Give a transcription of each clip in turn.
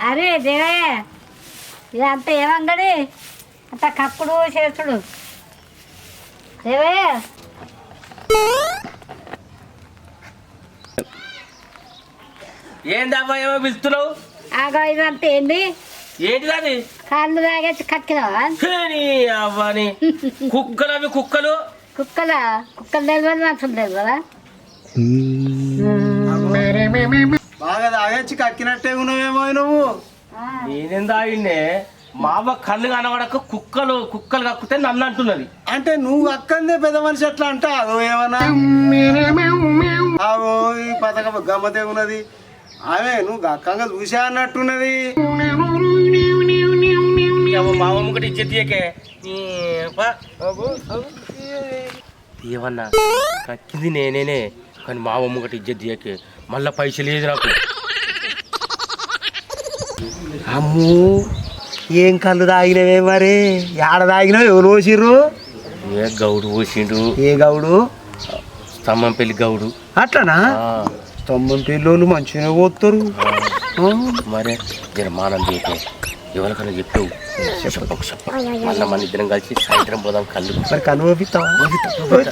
అరే దేవయ్య ఇదంతా ఏమంగడి అంత కక్కుడు చేసుడు దేవయ్య. ఏందమ్మా ఏమో పిలుస్తున్నావు? ఆగో ఇదంతా ఏంది? ఏంటిది అది? కళ్ళు తాగేసి కక్కినావా? అవ్వని. కుక్కలు అవి కుక్కలు. కుక్కల? కుక్కలు తెలియదు మనుషులు తెలియదా బాగా తాగొచ్చి కక్కినట్టే ఉన్నావేమో నువ్వు. నేనేం తాగిండే? మా అవ్వ కళ్ళు కనబడక కుక్కలు కుక్కలు కక్కితే నన్ను అంటున్నది. అంటే నువ్వు అక్కందే పెద్ద మనిషి ఎట్లా అంట? అదో ఏమన్నా? అవో ఈ పథకం గమ్మతే ఉన్నది ఆమె నువ్వు అక్కంగా చూసా అన్నట్టున్నది. మా అమ్మ ఒకటి ఇచ్చేది తీయకే. తీయవన్నా కక్కింది నేనేనే కానీ మా అమ్మ ఒకటి ఇచ్చేది తీయకే. మళ్ళా పైసలు లేదు నాకు. అమ్ము ఏం కళ్ళు తాగినవే మరి? ఏడ తాగినావు? ఎవరు పోసిర్రు? ఏ గౌడు పోసిండు. ఏ గౌడు? స్తంభం పెళ్ళి గౌడు. అట్లనా? ఆ, తొమ్మిది పిల్లలు మంచిగా పోతారు. మరే జర మానం ఎవరికైనా చెప్పావు చెప్పకు చెప్పకు మళ్ళీ మన ఇద్దరం కలిసి సాయంత్రం పోదాం కళ్ళు మరి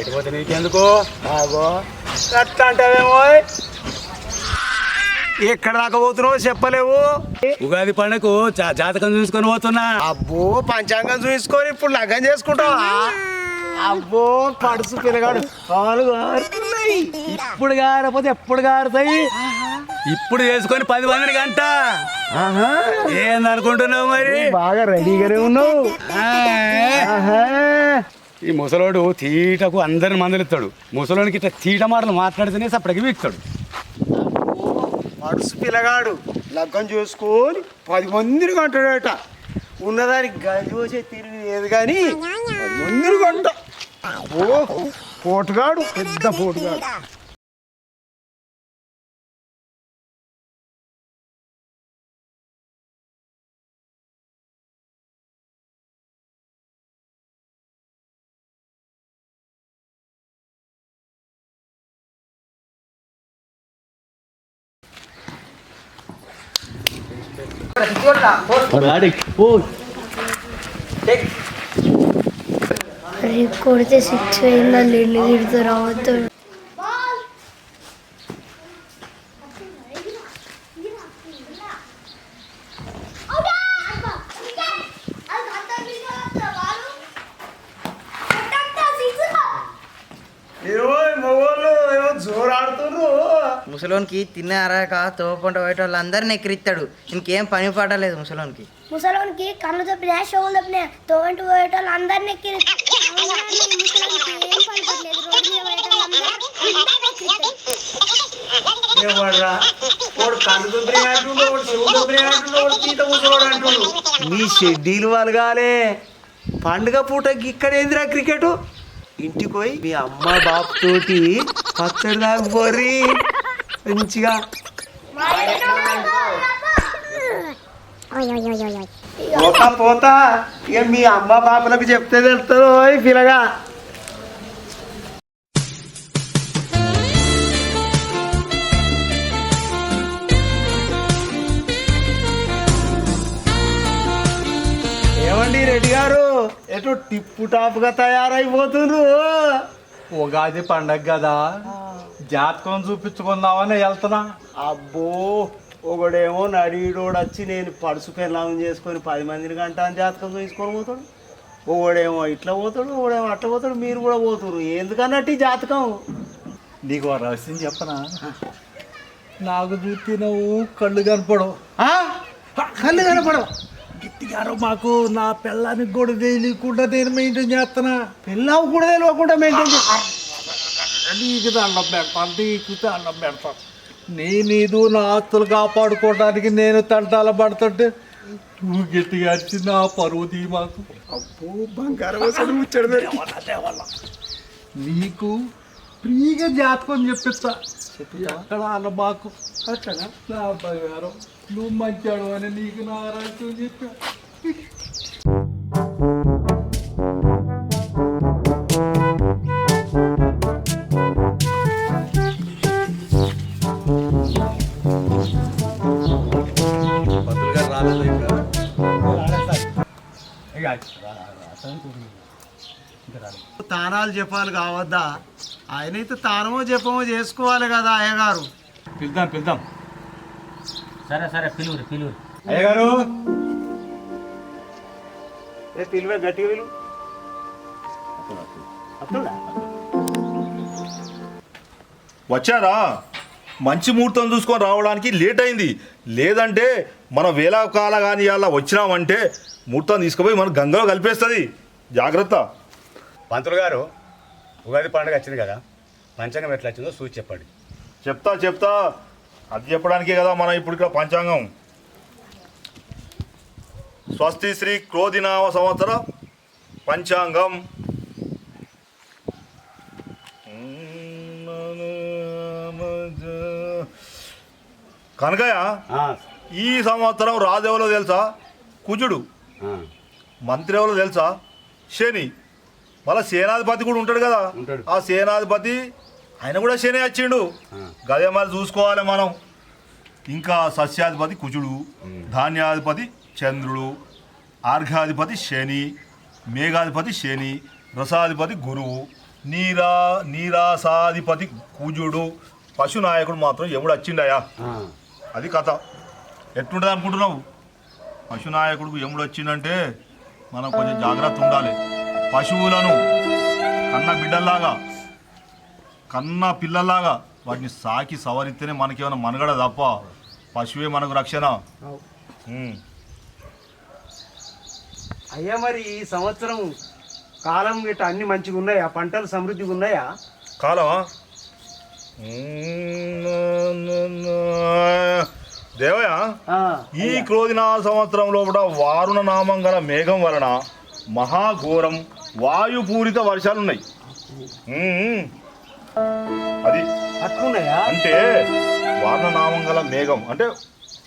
ఎటుపోతే నీకెందుకు అట్లా అంటావేమో ఎక్కడ దాకా పోతున్నావు చెప్పలేవు. ఉగాది పండుగకు జాతకం చూసుకొని పోతున్నా. అబ్బో పంచాంగం చూసుకొని ఇప్పుడు లగ్గం చేసుకుంటావా? అబ్బో పడుసు పిల్లగాడు కాలు కారుతున్నాయి. ఇప్పుడు గారపోతే ఎప్పుడు గారుతాయి? ఇప్పుడు చేసుకొని పది మందిని గంట. ఏందనుకుంటున్నావు మరి? బాగా రెడీగానే ఉన్నావు. ఈ ముసలోడు తీటకు అందరిని మందలిస్తాడు. ముసలోనికి ఇట్లా తీట మాటలు మాట్లాడితేనే అప్పటికి వీక్తాడు. పడుసు పిల్లగాడు లగ్గం చేసుకొని పది మందిని కొంటాడట. ఉన్నదానికి గది వచ్చే తిరిగి లేదు కానీ పది మందిని కొంట. ఓ పోటుగాడు పెద్ద పోటుగాడు. అరే కొడితే సిక్స్ అయిందండి ఎన్ని అవతారు ముసలోనికి తిన్నారాక తోపంట పోయేట వాళ్ళు అందరిని ఎక్కిరిస్తాడు. ఇంకేం పని పడలేదు ముసలోనికి. ముసలోనికి కళ్ళు తప్పినా షోలు తప్పినా పీత కూర్చోడు అంటుండు మీ షెడ్యూల్ వలగాలే. పండుగ పూటకి ఇక్కడ ఏందిరా క్రికెట్? ఇంటికి పోయి మీ అమ్మ బాపు తోటి పచ్చడి దాకపోరి మంచిగా. పోతా పోతా. ఇక మీ అమ్మ బాపులకు చెప్తే తెలుస్తుంది ఓయ్ పిల్లగా. ఏమండి రెడ్డి గారు? ఎటు టిప్పు టాప్గా తయారైపోతుండ్రు ఉగాది పండగ కదా. జాతకం చూపించుకుందామని వెళ్తున్నా. అబ్బో ఒకడేమో నడీడోడు వచ్చి నేను పడుసు పెళ్ళాం చేసుకొని పది మందిని గంట అని జాతకం చూసుకొని పోతాడు. ఒకడేమో ఇట్లా పోతాడు ఒకడేమో అట్లా పోతాడు మీరు కూడా పోతురు ఎందుకన్నట్టు ఈ జాతకం? నీకు రహస్యం చెప్పనా? నాకు చూస్తే నువ్వు కళ్ళు కనపడవు. ఆ? కళ్ళు కనపడవు. గిట్టిగారు మాకు నా పిల్లానికి కూడా తెలియకుండా నేను మెయింటైన్ చేస్తున్నా. పిల్లవు కూడా తెలియకుండా మెయింటైన్ నీకు దండం పెడతాను నీకు దండం పెడతాను నీ నీదు నా ఆస్తులు కాపాడుకోవడానికి నేను తంటాల పడుతుంటే నువ్వు గట్టిగా వచ్చి నా పరువు తీ మాకు. అప్పు బంగారం. నీకు ఫ్రీగా జాతకం చెప్పిస్తా. ఎక్కడ అన్న మాకు? అట్లా నా బంగారం నువ్వు మంచాడు అని నీకు నా రాష్ట్రం చెప్పా. తానాలు చెప్పాలి కావద్దా? ఆయనైతే తానమో జపమో చేసుకోవాలి కదా అయ్యగారు. పిలుద్దాం పిలుద్దాం. సరే సరే పిలువురు పిలువురు. అయ్యగారు. ఏ పిలువే గట్టిగా పిలువు వచ్చారా? మంచి ముహూర్తం చూసుకొని రావడానికి లేట్ అయింది. లేదంటే మన వేల కాల కానీ అలా వచ్చినామంటే ముహూర్తం తీసుకుపోయి మన గంగలో కలిపేస్తుంది. జాగ్రత్త. పంతులు గారు ఉగాది పండుగ వచ్చింది కదా పంచాంగం ఎట్లా వచ్చిందో చూసి చెప్పండి. చెప్తా చెప్తా. అది చెప్పడానికే కదా మనం ఇప్పుడు ఇక్కడ పంచాంగం. స్వస్తి శ్రీ క్రోధినామ సంవత్సర పంచాంగం. కనకయ్య ఈ సంవత్సరం రాజు ఎవరో తెలుసా? కుజుడు. మంత్రి ఎవరో తెలుసా? శని. మళ్ళా సేనాధిపతి కూడా ఉంటాడు కదా. ఆ సేనాధిపతి ఆయన కూడా శని వచ్చిండు. గదే మరి చూసుకోవాలి మనం. ఇంకా సస్యాధిపతి కుజుడు ధాన్యాధిపతి చంద్రుడు ఆర్ఘాధిపతి శని మేఘాధిపతి శని రసాధిపతి గురువు నీరా నీరాసాధిపతి కుజుడు పశునాయకుడు మాత్రం ఎముడు వచ్చిండయా. అది కథ. ఎట్లుంటుంది అనుకుంటున్నావు? పశునాయకుడికి ఎముడు వచ్చిందంటే మనం కొంచెం జాగ్రత్త ఉండాలి. పశువులను కన్న బిడ్డల్లాగా కన్న పిల్లల్లాగా వాటిని సాకి సవరిస్తేనే మనకేమైనా మనగడ తప్ప పశువే మనకు రక్షణ. అయ్యా మరి ఈ సంవత్సరం కాలం గిట్ట అన్ని మంచిగా ఉన్నాయా? పంటలు సమృద్ధిగా ఉన్నాయా? కాలమా? దేవయ్య ఆ, ఈ క్రోధిన సంవత్సరం లోపల వారుణ నామం గల మేఘం వలన మహాఘోరం వాయుపూరిత వర్షాలు ఉన్నాయి. అది అంటే వారుణ నామం గల మేఘం. అంటే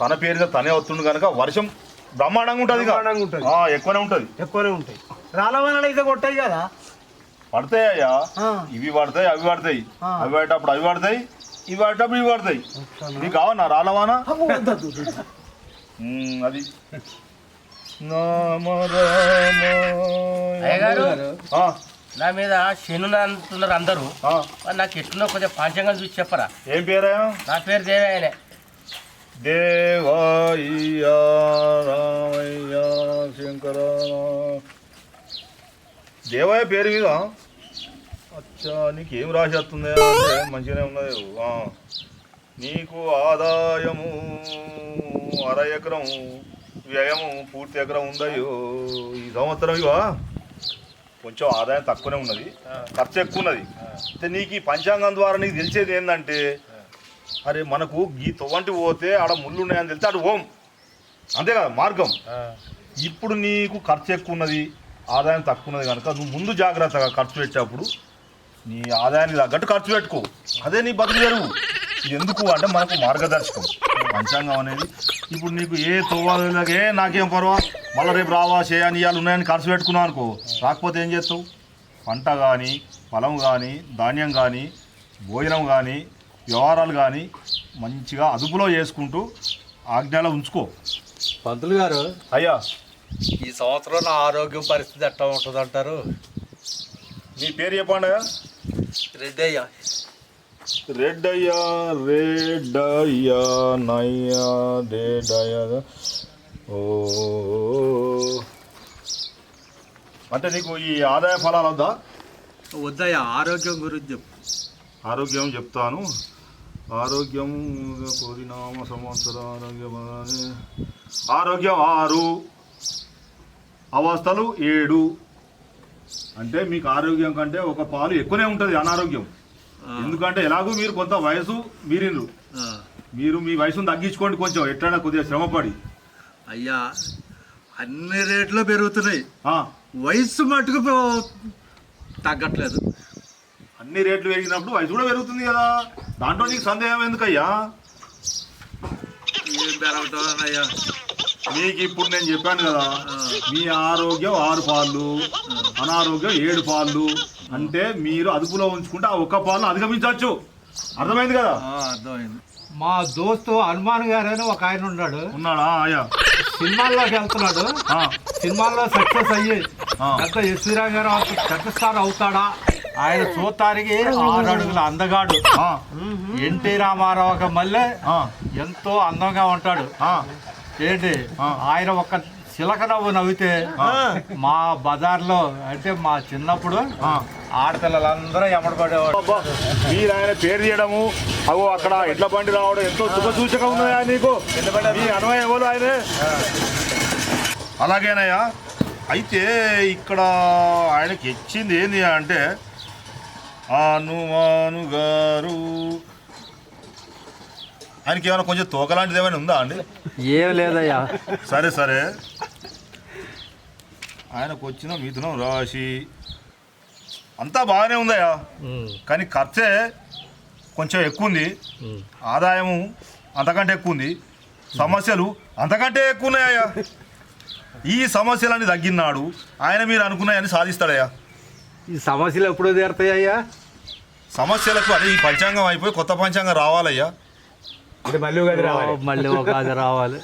తన పేరుగా తనే వస్తుంది కనుక వర్షం బ్రహ్మాండంగా ఉంటుంది ఎక్కువనే ఉంటుంది. ఎక్కువనే ఉంటాయి. రాలవనాలు అయితే కొట్టాయి కదా? పడతాయి అయ్యా. ఇవి పడతాయి అవి పడతాయి. అవి పడేటప్పుడు అవి పడతాయి ఇవి పడేటప్పుడు ఇవి పడతాయి. నీకు కావన్నా రాలవానా? అది. రామ- నా మీద శను అంటున్నారు అందరూ. నాకు ఎట్లున్నా కొంచెం పంచంగం చూసి చెప్పరా. ఏం పేరయ్యా నా పేరు దేవయ్యనే. దేవయ్య రామయ్య శంకర దేవయ్య పేరు మీద? అచ్చా నీకేం రాసి వస్తుంది అంటే మంచిగానే ఉన్నది. నీకు ఆదాయము అర ఎకరం వ్యయము పూర్తి ఎకరం ఉందయ్యో. ఈ సంవత్సరం ఇవా కొంచెం ఆదాయం తక్కువనే ఉన్నది. ఖర్చు ఎక్కువ ఉన్నది. అయితే నీకు ఈ పంచాంగం ద్వారా నీకు తెలిసేది ఏంటంటే అరే మనకు ఈ తొవ్వంటి పోతే ఆడ ముళ్ళు ఉన్నాయని తెలిస్తే అటు ఓం అంతే కదా మార్గం. ఇప్పుడు నీకు ఖర్చు ఎక్కువ ఉన్నది ఆదాయం తక్కువ ఉన్నది కనుక నువ్వు ముందు జాగ్రత్తగా ఖర్చు పెట్టేటప్పుడు నీ ఆదాయానికి తగ్గట్టు ఖర్చు పెట్టుకో. అదే నీ బతుకు జరుగు ఇది ఎందుకు అంటే మనకు మార్గదర్శకం. పంచాంగం అనేది. ఇప్పుడు నీకు ఏ తోవాలే నాకేం పర్వా? మళ్ళీ రేపు రావా చేయని ఇవాళ ఉన్నాయని ఖర్చు పెట్టుకున్నావు అనుకో. రాకపోతే ఏం చేస్తావు? పంట కానీ పొలం కానీ ధాన్యం కానీ భోజనం కానీ వ్యవహారాలు కానీ మంచిగా అదుపులో చేసుకుంటూ ఆజ్ఞలో ఉంచుకో. పంతులు గారు అయ్యా. ఈ సంవత్సరం నా ఆరోగ్యం పరిస్థితి ఎట్లా ఉంటుంది అంటారు నీ పేరు చెప్పండి రెడ్డి అయ్యా రెడ్ అయ్యా రెడ్ అయ్యా నయ్యా రెడ్ అయ్యా ఓ. అంటే నీకు ఈ ఆదాయ ఫలాలు వద్దా? వద్దయ్యా ఆరోగ్యం గురించి చెప్పు. ఆరోగ్యం చెప్తాను. ఆరోగ్యం కోరినామ సంవత్సర ఆరోగ్యం ఆరోగ్యం ఆరు అవస్థలు ఏడు. అంటే మీకు ఆరోగ్యం కంటే ఒక పాలు ఎక్కువనే ఉంటుంది అనారోగ్యం. ఎందుకంటే ఎలాగో మీరు కొంత వయసు మీరిండ్రు మీరు మీ వయసును తగ్గించుకోండి కొంచెం ఎట్లైనా కొద్దిగా శ్రమపడి. అయ్యా అన్ని రేట్లు పెరుగుతున్నాయి. ఆ, వయస్సు మటుకు తగ్గట్లేదు. అన్ని రేట్లు పెరిగినప్పుడు వయసు కూడా పెరుగుతుంది కదా. దాంట్లో నీకు సందేహం ఎందుకయ్యా? పెరగటం మీకు ఇప్పుడు నేను చెప్పాను కదా మీ ఆరోగ్యం ఆరు పాళ్ళు అనారోగ్యం ఏడు పాళ్ళు. అంటే మీరు అదుపులో ఉంచుకుంటే ఆ ఒక్క పాలను అధిగమించవచ్చు. అర్థమైంది కదా? అర్థమైంది. మా దోస్తు హనుమాన్ గారు అని ఒక ఆయన ఉన్నాడు. ఉన్నాడా? సినిమాల్లోకి వెళ్తున్నాడు. ఆ, సినిమాల్లో సక్సెస్ అయ్యి ఆ. పెద్ద ఎస్వీరావు గారు పెద్ద స్టార్ అవుతాడా? ఆయన చూడటానికి ఆరు అడుగుల అందగాడు. ఆ, ఎన్టీ రామారావు ఒక మళ్ళీ ఆ, ఎంతో అందంగా ఉంటాడు. ఆ. ఏంటి. ఆయన ఒక చిలక నవ్వు నవ్వితే మా బజార్లో అంటే మా చిన్నప్పుడు ఆ. ఆడపిల్లలందరూ ఎమడబడేవాడు అబ్బా, మీరు ఆయన పేరు చేయడము అగో అక్కడ ఎడ్ల బండి రావడం ఎంతో శుభ సూచక ఉన్నదా నీకు? మీ అన్వయం ఎవరు ఆయనే? అలాగేనయ్యా అయితే ఇక్కడ ఆయనకి ఇచ్చింది ఏంది అంటే హనుమాను గారు ఆయనకి ఏమైనా కొంచెం తోక లాంటిది ఏమైనా ఉందా అండి? ఏం లేదయ్యా. సరే సరే. ఆయనకు వచ్చిన మిథునం రాశి అంతా బాగానే ఉందయ్యా. కానీ ఖర్చే కొంచెం ఎక్కువ ఉంది ఆదాయము అంతకంటే ఎక్కువ ఉంది సమస్యలు అంతకంటే ఎక్కువ ఉన్నాయ్యా ఈ సమస్యలన్నీ తగ్గినాడు. ఆయన మీరు అనుకున్నాయని సాధిస్తాడయ్యా. ఈ సమస్యలు ఎప్పుడు తీరుతాయ్యా సమస్యలకు అదే ఈ పంచాంగం అయిపోయి కొత్త పంచాంగం రావాలయ్యా. మళ్ళీ రావాలి. మళ్ళీ ఒక అది రావాలి.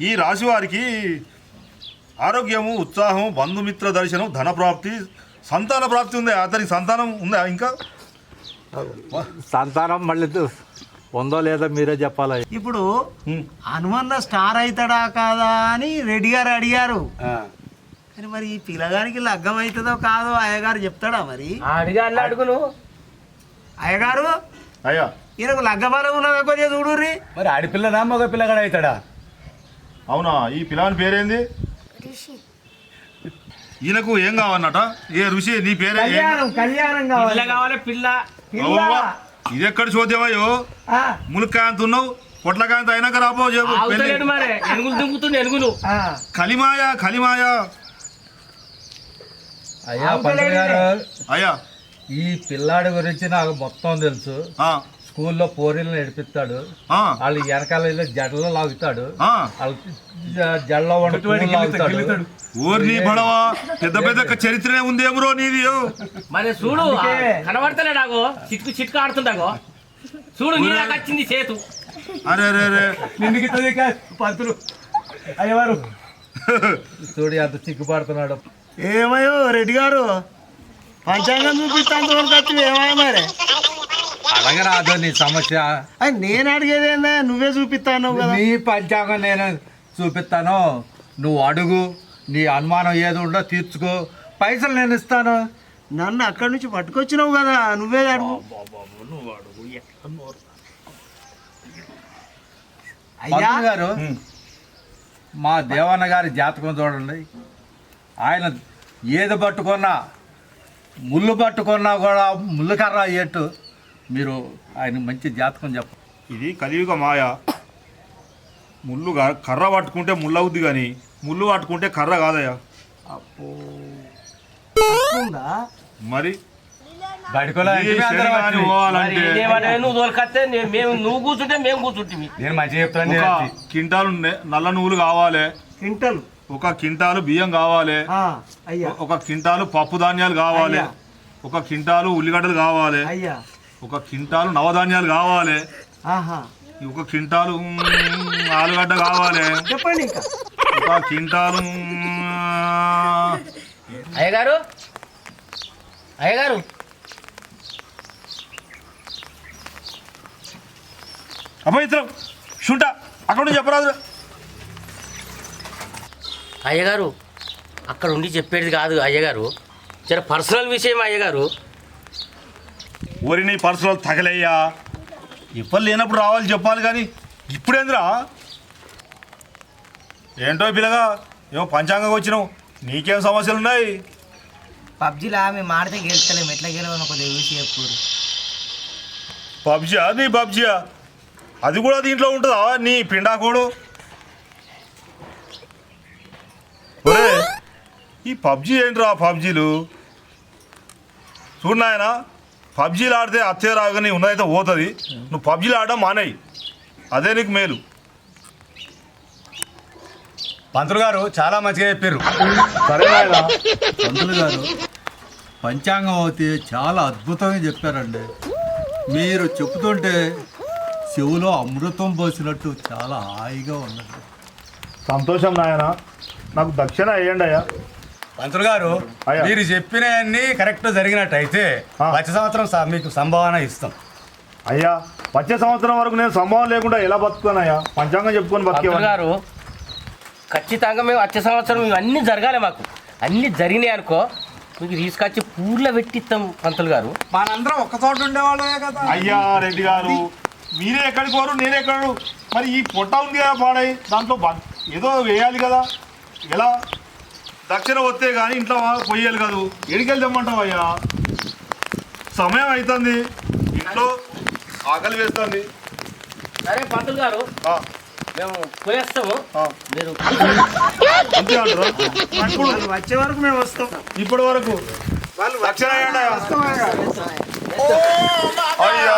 ఈ రాశి వారికి ఆరోగ్యము ఉత్సాహం బంధుమిత్ర దర్శనం ధన ప్రాప్తి సంతాన ప్రాప్తి ఉంది అతనికి సంతానం ఉందా ఇంకా? సంతానం మళ్ళీ ఉందో లేదో మీరే చెప్పాలి? ఇప్పుడు హనుమన్న స్టార్ అవుతాడా కాదా అని రెడ్డి గారు అడిగారు. కానీ మరి ఈ పిల్లగానికి లగ్గం అవుతుందో కాదో అయ్యగారు చెప్తాడా మరి? అడిగా అడుగును అయ్యగారు అయ్యా. ఈయనకు లగ్గబలం ఉన్నదా కొద్దిగా చూడుర్రి? మరి ఆడపిల్లనా మగ పిల్లగాడు అవుతాడా అవునా ఈ పిల్లని పేరేంది? ఈయనకు ఏం కావన్నట ఏ ఋషి నీ పేరే ఏం- కళ్యాణం కళ్యాణం కావాలి. కావాలి పిల్ల. అవ్వవ్వ, ఇది ఎక్కడ చూద్దామయ్యో ఆ, ములక్కాయంత ఉన్నావు పొట్లకాయంత అయినాక రాపో చెప్పు పెళ్ళి. మరి ఎనుగులు దింపుతుంది ఎనుగులు. ఆ. కలిమాయ కలిమాయ. అయ్యా పంతులు గారు. అయ్యా. ఈ పిల్లాడి గురించి నాకు మొత్తం తెలుసు. ఆ, స్కూల్లో పోరీలను నడిపిస్తాడు ఆ, వాళ్ళు వెనకాల వెళ్ళి జడలో లాగుతాడు. ఆ. వాళ్ళు జ- జడలో ఉండి పువ్వులు లాగుతాడు ఓర్ని బడవా పెద్ద పెద్ద చరిత్రనే ఉందేమో నీది మరి చూడు. కనబడతలే నాకు చిట్కు చిట్కు ఆడుతుండగో. చూడు నీళ్ళకి వచ్చింది చేతు. అరే అరే అరే. నిన్నుకి పంతులు. అయ్యవారు. చూడు ఎంత సిగ్గుపడుతున్నాడు ఏమయ్యో రెడ్డి గారు. పంచాంగం చూపిస్తాను వచ్చి ఏమయ్య మరి? అడగరాదు నీ సమస్య. అది నేను అడిగేది ఏందా? నువ్వే చూపిస్తాను నీ పంచాంగం నేను చూపిస్తాను? నువ్వు అడుగు నీ అనుమానం ఏది ఉందో తీర్చుకో. పైసలు నేను ఇస్తాను. నన్ను అక్కడి నుంచి పట్టుకొచ్చినావు కదా నువ్వే అడుగు. అయ్యా! గారు మా దేవన్న గారి జాతకం చూడండి. ఆయన ఏది పట్టుకున్నా ముళ్ళు పట్టుకున్నా కూడా ముళ్ళు కర్ర అయ్యేట్టు. మీరు ఆయన మంచి జాతకం చెప్ప ఇది కలియుగ మాయ. ముళ్ళు కర్ర పట్టుకుంటే ముళ్ళు అవుద్ది కానీ ముళ్ళు పట్టుకుంటే కర్ర కాదయ్యా? మరి? నువ్వు మేము నువ్వు కూర్చుంటే మేము కూర్చుంటే నేను మంచిగా చెప్తాను ఒక నేను. కింటాలు నల్ల నువ్వులు కావాలి. క్వింటల్? ఒక కింటాలు బియ్యం కావాలి. ఆ, అయ్యా. ఒక కింటాలు పప్పు ధాన్యాలు కావాలి. ఒక కింటాలు ఉల్లిగడ్డలు కావాలి. అయ్యా. ఒక కింటాలు నవధాన్యాలు కావాలి. ఆహా. ఒక కింటాలు మ్, ఆలుగడ్డ కావాలి. చెప్పండి ఇంకా. ఒక కింటాలు మ్, అయ్యగారు? అయ్యగారు? అపవిత్రం శుంట అక్కడ నుంచి చెప్పరాదు అయ్యగారు అక్కడ ఉండి చెప్పేది కాదు అయ్యగారు. జర పర్సనల్ విషయం అయ్యగారు. ఊరి నీ పర్సులు తగలయ్యా. ఇప్పలు లేనప్పుడు రావాలి చెప్పాలి కానీ ఇప్పుడేంద్రా? ఏంటో పిల్లగా ఏమో పంచాంగం వచ్చినావు. నీకేం సమస్యలు ఉన్నాయి పబ్జీలా? మేము ఆడితే గెలుస్తలేము. ఎట్లా గెలవని కొద్దిగా చూసి చెప్పు పబ్జియా? నీ పబ్జియా? అది కూడా దీంట్లో ఉంటుందా? నీ పిండాకోడు? ఈ పబ్జి ఏంట్రా పబ్జీలు? చూడు నాయన పబ్జీలు ఆడితే అత్తే రాగానే ఉన్నదైతే పోతుంది. నువ్వు పబ్జీలు ఆడడం మానేయి. అదే నీకు మేలు. పంతులు గారు చాలా మంచిగా చెప్పారు సరే పంతులు గారు పంచాంగం అయితే చాలా అద్భుతంగా చెప్పారండి. మీరు చెప్తుంటే చెవులో అమృతం పోసినట్టు చాలా హాయిగా ఉన్నది. సంతోషం నాయన. నాకు దక్షిణ వేయండి అయ్యా. పంతులు గారు అయ్యా. మీరు చెప్పినవన్నీ కరెక్ట్ జరిగినట్టయితే ఆ. వచ్చే సంవత్సరం స- మీకు సంభావన ఇస్తాం. అయ్యా వచ్చే సంవత్సరం వరకు నేను సంభవం లేకుండా ఎలా బతుకుతానయ్యా పంచాంగం చెప్పుకొని పంతులు బతికేవాడిని గారు ఖచ్చితంగా మేము వచ్చే సంవత్సరం ఇవన్నీ జరగాలి మాకు. అన్నీ జరిగినాయి అనుకో మీకు తీసుకొచ్చి పూర్లో పెట్టిస్తాం పంతులు గారు. మనందరం ఒక్క చోట ఉండేవాళ్ళమే కదా. అయ్యా రెడ్డి గారు మీరే ఎక్కడికి పోరు నేనే ఎక్కడు మరి ఈ పొట్ట ఉంది కదా పాడై దాంట్లో బ- ఏదో వేయాలి కదా. ఎలా? దక్షిణ వస్తే కానీ ఇంట్లో పొయ్యాలి కాదు. ఎడికెళ్ళి తెమ్మంటావు అయ్యా? సమయం అవుతుంది ఇంట్లో ఆకలి వేస్తుంది. సరే పంతులు గారు ఆ, మేము పోయేస్తాము. ఆ. మీరు అంతే అంటారా ఇప్పుడు వచ్చే వరకు మేము వస్తాం. ఇప్పటి వరకు. దక్షిణ వేయండి అయ్యా. అయ్యా.